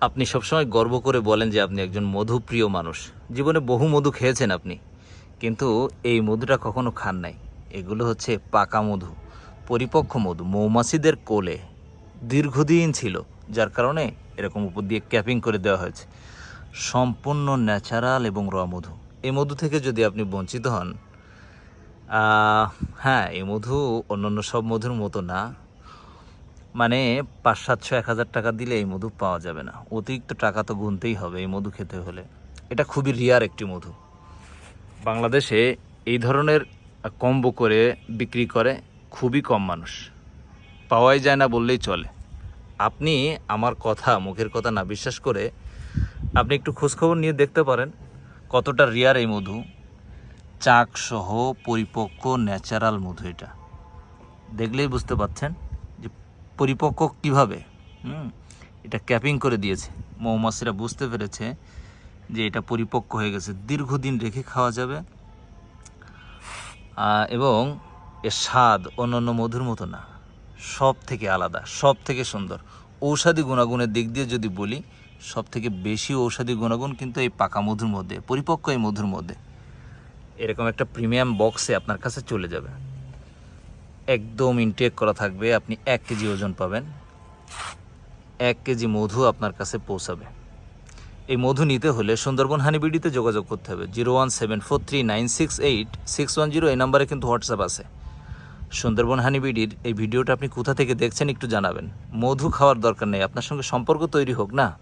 আপনি সবসময় গর্ব করে বলেন যে আপনি একজন মধুপ্রিয় মানুষ। জীবনে বহু মধু খেয়েছেন আপনি। কিন্তু এই মধুটা কখনো খান নাই। এগুলো হচ্ছে পাকা মধু, পরিপক্ক মধু, মৌমাছিদের কোলে। দীর্ঘদিন ছিল, যার কারণে এরকম উপর দিয়ে ক্যাপিং করে দেওয়া হয়েছে। সম্পূর্ণ ন্যাচারাল এবং র মধু। এই মধু থেকে যদি আপনি বঞ্চিত হন হ্যাঁ এই মধু অন্যান্য সব মধুর মতো না। মানে পাঁচ সাতশো এক হাজার টাকা দিলে এই মধু পাওয়া যাবে না। অতিরিক্ত টাকা তো গুনতেই হবে এই মধু খেতে হলে। এটা খুবই রিয়ার একটি মধু। বাংলাদেশে এই ধরনের কম্বো করে, বিক্রি করে খুবই কম মানুষ। পাওয়াই যায় না বললেই চলে। আপনি আমার কথা, মুখের কথা না বিশ্বাস করে আপনি একটু খোঁজখবর নিয়ে দেখতে পারেন কতটা রিয়ার এই মধু। চাক সহ পরিপক্ক ন্যাচারাল মধু এটা। দেখলেই বুঝতে পারছেন। পরিপক্ক কীভাবে? হুম? এটা ক্যাপিং করে দিয়েছে। মৌমাছিরা বুঝতে পেরেছে যে এটা পরিপক্ক হয়ে গেছে। দীর্ঘদিন রেখে খাওয়া যাবে। এবং এর স্বাদ অন্যান্য মধুর মতো না। সব থেকে আলাদা সব থেকে সুন্দর। ঔষধি গুণাগুণের দিক দিয়ে যদি বলি সব থেকে বেশি ঔষধি গুণাগুণ কিন্তু এই পাকা মধুর মধ্যে, পরিপক্ক এই মধুর মধ্যে। এরকম একটা প্রিমিয়াম বক্সে আপনার কাছে চলে যাবে। একদম ইনটেক করা থাকবে, আপনি এক কেজি ওজন পাবেন। এক কেজি মধু আপনার কাছে পৌঁছাবে। এই মধু নিতে হলে সুন্দরবন হানিবিডিতে যোগাযোগ করতে হবে। Zero one seven four three nine six eight six one zero এই নাম্বারে কিন্তু হোয়াটসঅ্যাপ আছে। সুন্দরবন হানিবিডির এই ভিডিওটা আপনি কোথা থেকে দেখছেন একটু জানাবেন। মধু খাওয়ার দরকার নেই, আপনার সঙ্গে সম্পর্ক তৈরি হোক না?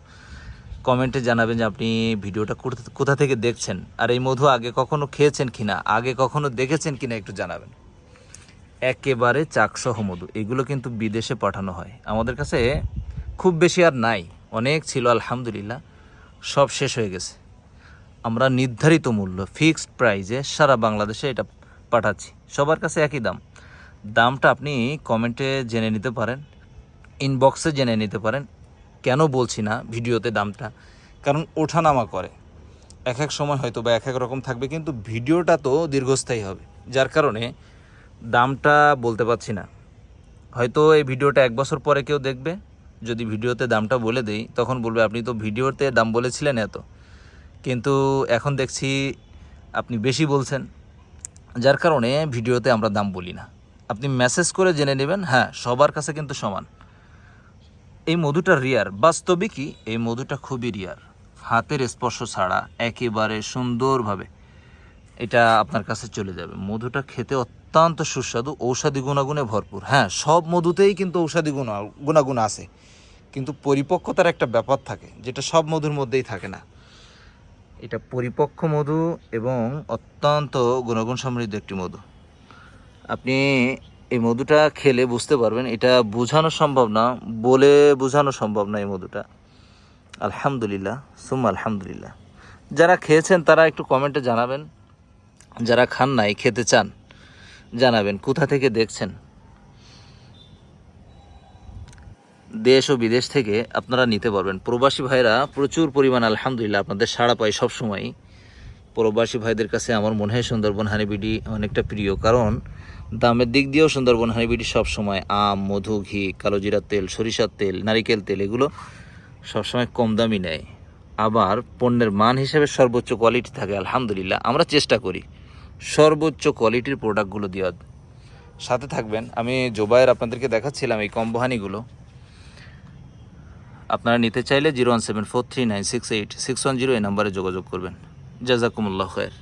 কমেন্টে জানাবেন যে আপনি ভিডিওটা কোথা- থেকে দেখছেন। আর এই মধু আগে কখনো খেয়েছেন কিনা, আগে কখনো দেখেছেন কিনা একটু জানাবেন। একেবারে চাকসহ মধু। এগুলো কিন্তু বিদেশে পাঠানো হয়। আমাদের কাছে খুব বেশি আর নাই। অনেক ছিল, আলহামদুলিল্লাহ। সব শেষ হয়ে গেছে। আমরা নির্ধারিত মূল্য ফিক্সড প্রাইজে সারা বাংলাদেশে এটা পাঠাচ্ছি। সবার কাছে একই দাম। দামটা আপনি কমেন্টে জেনে নিতে পারেন ইনবক্সে জেনে নিতে পারেন। কেন বলছি না ভিডিওতে দামটা? কারণ ওঠানামা করে। এক এক সময় হয়তো বা এক এক রকম থাকবে, কিন্তু ভিডিওটা তো দীর্ঘস্থায়ী হবে। যার কারণে দামটা বলতে পারছি না। হয়তো এই ভিডিওটা এক বছর পরে কেউ দেখবে। যদি ভিডিওতে দামটা বলে দেই, তখন বলবে, আপনি তো ভিডিওতে দাম বলেছিলেন এত। কিন্তু এখন দেখছি আপনি বেশি বলছেন, যার কারণে ভিডিওতে আমরা দাম বলি না। আপনি মেসেজ করে জেনে নেবেন হ্যাঁ সবার কাছে কিন্তু সমান। এই মধুটা রিয়ার বাস্তবিকই এই মধুটা খুবই রিয়ার হাতের স্পর্শ ছাড়া একেবারে সুন্দরভাবে। এটা আপনার কাছে চলে যাবে। মধুটা খেতে অত্যন্ত সুস্বাদু, ঔষধি গুণাগুণে ভরপুর। হ্যাঁ সব মধুতেই কিন্তু ঔষধি গুণ, গুণাগুণ আছে। কিন্তু পরিপক্কতার একটা ব্যাপার থাকে, যেটা সব মধুর মধ্যেই থাকে না। এটা পরিপক্ক মধু এবং অত্যন্ত গুণাগুণ সমৃদ্ধ একটি মধু। আপনি এই মধুটা খেলে বুঝতে পারবেন, এটা বোঝানো সম্ভব না, বলে বোঝানো সম্ভব না এই মধুটা। আলহামদুলিল্লাহ, সুম্মা আলহামদুলিল্লাহ। যারা খেয়েছেন তারা একটু কমেন্টে জানাবেন। যারা খান নাই, খেতে চান, জানাবেন, কোথা থেকে দেখছেন? দেশ ও বিদেশ থেকে আপনারা নিতে পারবেন। প্রবাসী ভাইরা, প্রচুর পরিমাণ, আলহামদুলিল্লাহ, আপনাদের সাড়া পায় সবসময় প্রবাসী ভাইদের কাছে আমার মনে হয় সুন্দরবন হানিবিডি অনেকটা প্রিয়, কারণ দামের দিক দিয়েও সুন্দরবন হানিবিডি সবসময় আম, মধু, ঘি কালোজিরার তেল, সরিষার তেল, নারিকেল তেল, এগুলো সবসময় কম দামি নেয়। আবার পণ্যের মান হিসেবে সর্বোচ্চ কোয়ালিটি থাকে, আলহামদুলিল্লাহ, আমরা চেষ্টা করি। সর্বোচ্চ কোয়ালিটির প্রোডাক্টগুলো দিয়ে সাথে থাকবেন। আমি জোবায়ের আপনাদেরকে দেখাচ্ছিলাম এই কম্বোহানিগুলো আপনারা নিতে চাইলে zero one seven four three nine six eight, six one zero এই নাম্বারে যোগাযোগ করবেন। জাজাকুমুল্লাহ খয়ের।